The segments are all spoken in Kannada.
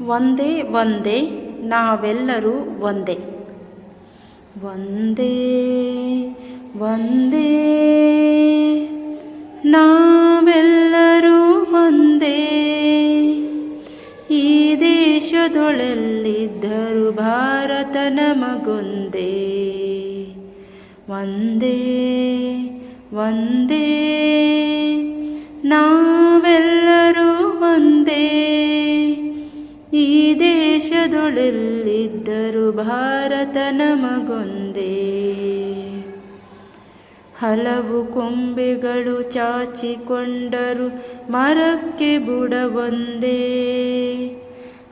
ಒಂದೇ ಒಂದೇ ನಾವೆಲ್ಲರೂ ಒಂದೇ. ಒಂದೇ ಒಂದೇ ನಾವೆಲ್ಲರೂ ಒಂದೇ. ಈ ದೇಶದೊಳಲ್ಲಿದ್ದರು ಭಾರತ ನಮಗೊಂದೇ. ಒಂದೇ ಒಂದೇ ದೇಶದೊಳೆಲ್ಲಿದ್ದರೂ ಭಾರತ ನಮಗೊಂದೇ. ಹಲವು ಕೊಂಬೆಗಳು ಚಾಚಿಕೊಂಡರು ಮರಕ್ಕೆ ಬುಡವೊಂದೇ.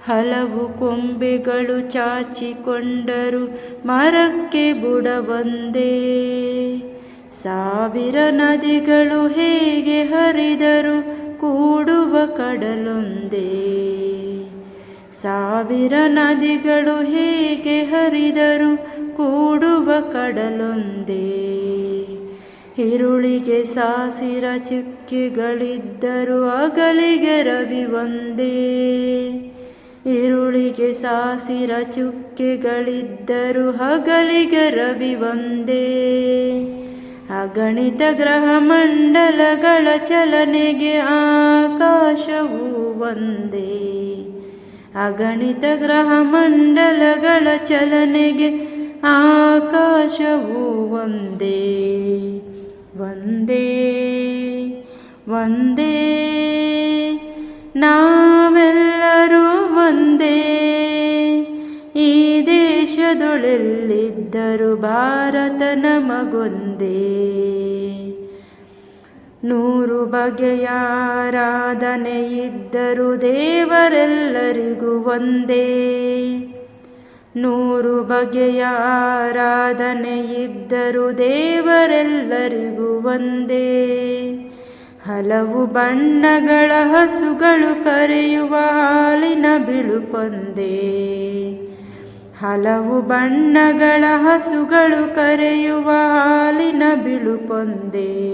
ಹಲವು ಕೊಂಬೆಗಳು ಚಾಚಿಕೊಂಡರು ಮರಕ್ಕೆ ಬುಡವೊಂದೇ. ಸಾವಿರ ನದಿಗಳು ಹೇಗೆ ಹರಿದರು ಕೂಡುವ ಕಡಲೊಂದೇ. ಸಾವಿರ ನದಿಗಳು ಹೇಗೆ ಹರಿದರು ಕೂಡುವ ಕಡಲೊಂದೇ. ಇರುಳಿಗೆ ಸಾಸಿರ ಚುಕ್ಕಿಗಳಿದ್ದರು ಅಗಲಿಗೆ ರವಿ ಒಂದೇ. ಇರುಳಿಗೆ ಸಾಸಿರ ಚುಕ್ಕೆಗಳಿದ್ದರು ಹಗಲಿಗೆ ರವಿ ಒಂದೇ. ಅಗಣಿತ ಗ್ರಹ ಮಂಡಲಗಳ ಚಲನೆಗೆ ಆಕಾಶವು ಒಂದೇ. ಅಗಣಿತ ಗ್ರಹ ಮಂಡಲಗಳ ಚಲನೆಗೆ ಆಕಾಶವು ಒಂದೇ ಒಂದೇ ಒಂದೇ. ನಾವೆಲ್ಲರೂ ಒಂದೇ. ಈ ದೇಶದೊಳೆಲ್ಲಿದ್ದರು ಭಾರತ ನಮಗೊಂದೇ. ನೂರು ಬಗೆಯ ಇದ್ದರು ದೇವರೆಲ್ಲರಿಗೂ ಒಂದೇ. ನೂರು ಬಗೆಯ ಇದ್ದರು ದೇವರೆಲ್ಲರಿಗೂ ಒಂದೇ. ಹಲವು ಬಣ್ಣಗಳ ಹಸುಗಳು ಕರೆಯುವ ಹಾಲಿನ ಬಿಳುಪೊಂದೇ. ಹಲವು ಬಣ್ಣಗಳ ಹಸುಗಳು ಕರೆಯುವ ಹಾಲಿನ ಬಿಳುಪೊಂದೇ.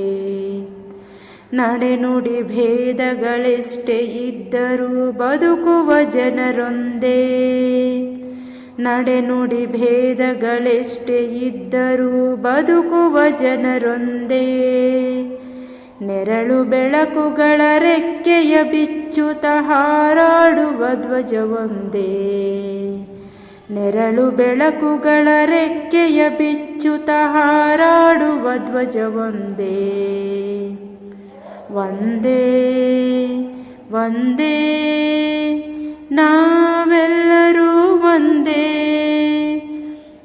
ನಡೆನುಡಿ ಭೇದಗಳೆಷ್ಟೇ ಇದ್ದರೂ ಬದುಕುವ ಜನರೊಂದೇ. ನಡೆನುಡಿ ಭೇದಗಳೆಷ್ಟೇ ಇದ್ದರೂ ಬದುಕುವ ಜನರೊಂದೇ. ನೆರಳು ಬೆಳಕುಗಳ ರೆಕ್ಕೆಯ ಬಿಚ್ಚುತ ಹಾರಾಡುವ ಧ್ವಜವೊಂದೇ. ನೆರಳು ಬೆಳಕುಗಳ ರೆಕ್ಕೆಯ ಬಿಚ್ಚುತ ಹಾರಾಡುವ ಧ್ವಜವೊಂದೇ. ಒಂದೇ ಒಂದೇ, ನಾವೆಲ್ಲರೂ ಒಂದೇ.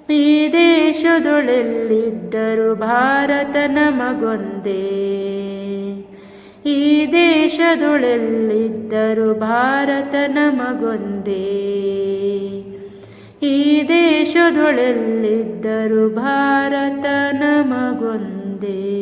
ಈ ದೇಶದೊಳೆಲ್ಲಿದ್ದರೂ ಭಾರತ ನಮಗೊಂದೇ. ಈ ದೇಶದೊಳೆಲ್ಲಿದ್ದರೂ ಭಾರತ ನಮಗೊಂದೇ. ಈ ದೇಶದೊಳೆಲ್ಲಿದ್ದರೂ ಭಾರತ ನಮಗೊಂದೇ.